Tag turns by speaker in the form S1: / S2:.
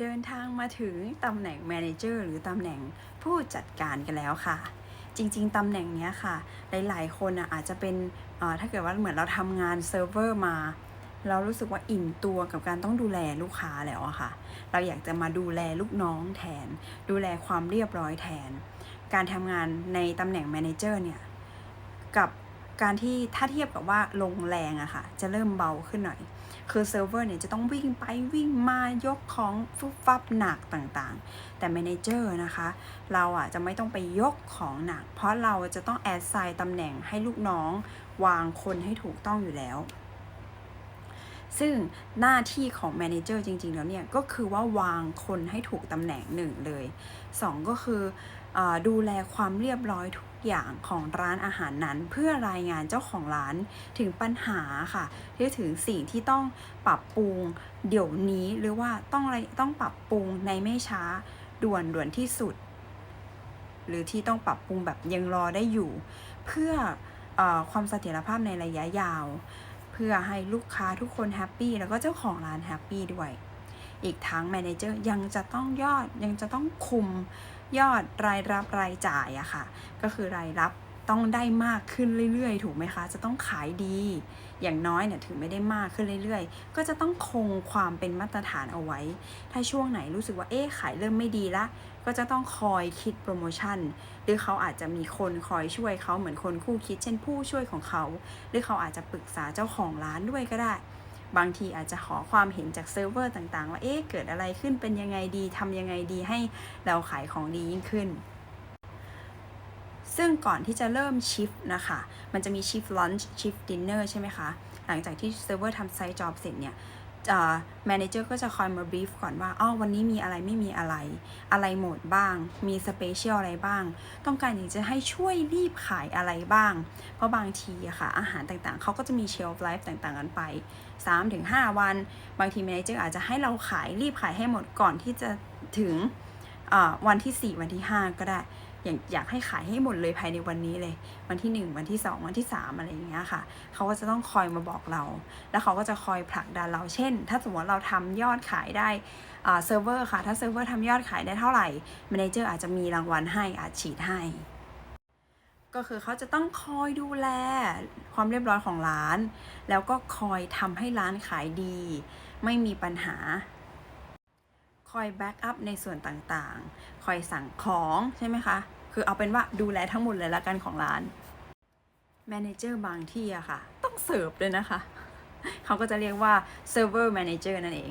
S1: เดินทางมาถึงตำแหน่ง Manager หรือตำแหน่งผู้จัดการกันแล้วค่ะ จริง ๆตำแหน่งนี้ค่ะ หลาย ๆ คนอาจจะเป็นถ้าเกิดว่าเหมือนเราทำงานเซิร์ฟเวอร์มาเรารู้สึกว่าอิ่มตัวกับการต้องดูแลลูกค้าแล้วอะค่ะ เราอยากจะมาดูแลลูกน้องแทน ดูแลความเรียบร้อยแทน การทำงานในตำแหน่ง Manager เนี่ย กับการที่ถ้าเทียบกับว่าลงแรงอะค่ะ จะเริ่มเบาขึ้นหน่อย คือเซิร์ฟเวอร์เนี่ยจะต้องวิ่งไปวิ่งมายกของฟุบฟับหนักต่างๆ แต่ Manager นะคะ เราอะจะไม่ต้องไปยกของหนัก เพราะเราจะต้องแอดไซน์ตำแหน่งให้ลูกน้องวางคนให้ถูกต้องอยู่แล้ว ซึ่งหน้าที่ของ Manager จริง ๆ แล้วเนี่ย ก็คือว่าวางคนให้ถูกตำแหน่งหนึ่งเลยสองก็คือ ดูแลความเรียบร้อยทุกอย่างของร้านอาหารนั้น เพื่อรายงานเจ้าของร้านถึงปัญหาค่ะที่ถึงสิ่งที่ต้องปรับปรุงเดี๋ยวนี้หรือว่าต้องอะไรต้องปรับปรุงในไม่ช้าด่วนด่วนที่สุด หรือที่ต้องปรับปรุงแบบยังรอได้อยู่ เพื่อเออความเสถียรภาพในระยะยาว เพื่อให้ลูกค้าทุกคนแฮปปี้แล้วก็เจ้าของร้านแฮปปี้ด้วย อีกทั้งแมเนเจอร์ยังจะต้องยอดยังจะต้องคุมยอดรายรับรายจ่ายอะค่ะ ก็คือรายรับต้องได้มากขึ้นเรื่อยๆ ถูกไหมคะ จะต้องขายดี อย่างน้อยเนี่ยถึงไม่ได้มากขึ้นเรื่อยๆ ก็จะต้องคงความเป็นมาตรฐานเอาไว้ ถ้าช่วงไหนรู้สึกว่าเอ๊ะขายเริ่มไม่ดีละ ก็จะต้องคอยคิดโปรโมชั่น หรือเขาอาจจะมีคนคอยช่วยเขาเหมือนคนคู่คิด เช่นผู้ช่วยของเขา หรือเขาอาจจะปรึกษาเจ้าของร้านด้วยก็ได้ บางทีอาจจะขอความเห็นจากเซิร์ฟเวอร์ต่างๆ ว่าเอ๊ะเกิดอะไรขึ้นเป็นยังไงดีทำยังไงดีให้เราขายของดียิ่งขึ้น ซึ่งก่อนที่จะเริ่มชิฟนะคะ มันจะมีชิฟลันช์ชิฟดินเนอร์ใช่ไหมคะ หลังจากที่เซิร์ฟเวอร์ทำไซต์จ็อบเสร็จเนี่ย แมเนเจอร์ก็จะคอยมาบีฟก่อนว่าอ้อวันนี้มีอะไรไม่มีอะไร อะไรหมดบ้าง มีสเปเชียลอะไรบ้าง ต้องการอยากจะให้ช่วยรีบขายอะไรบ้าง เพราะบางทีอะค่ะ อาหารต่างๆ เขาก็จะมีเชลฟ์ไลฟ์ต่างๆ กันไป 3-5 วัน บางทีแมเนเจอร์อาจจะให้เราขายรีบขายให้หมดก่อนที่จะถึงวันที่ 4 วันที่ 5 ก็ได้ อย่างอยากให้ขายให้หมดเลยภายในวันนี้เลย วันที่ 1 วันที่ 2 วันที่ 3 อะไรอย่างเงี้ยค่ะ เขาก็จะต้องคอยมาบอกเรา แล้วเขาก็จะคอยผลักดันเราเช่น ถ้าสมมติเราทำยอดขายได้เซิร์ฟเวอร์ค่ะ ถ้าเซิร์ฟเวอร์ทำยอดขายได้เท่าไหร่แมเนเจอร์อาจจะมีรางวัลให้อาจฉีดให้ก็คือเขาจะต้องคอยดูแลความเรียบร้อยของร้าน แล้วก็คอยทำให้ร้านขายดี ไม่มีปัญหา คอยแบ็กอัพในส่วนต่างๆ คอยสั่งของใช่ไหมคะ คือเอาเป็นว่าดูแลทั้งหมดเลยละกันของร้านแมเนเจอร์บางที่อะค่ะ ต้องเสิร์ฟเลยนะคะ เขาก็จะเรียกว่าเซิร์ฟเวอร์แมเนเจอร์นั่นเอง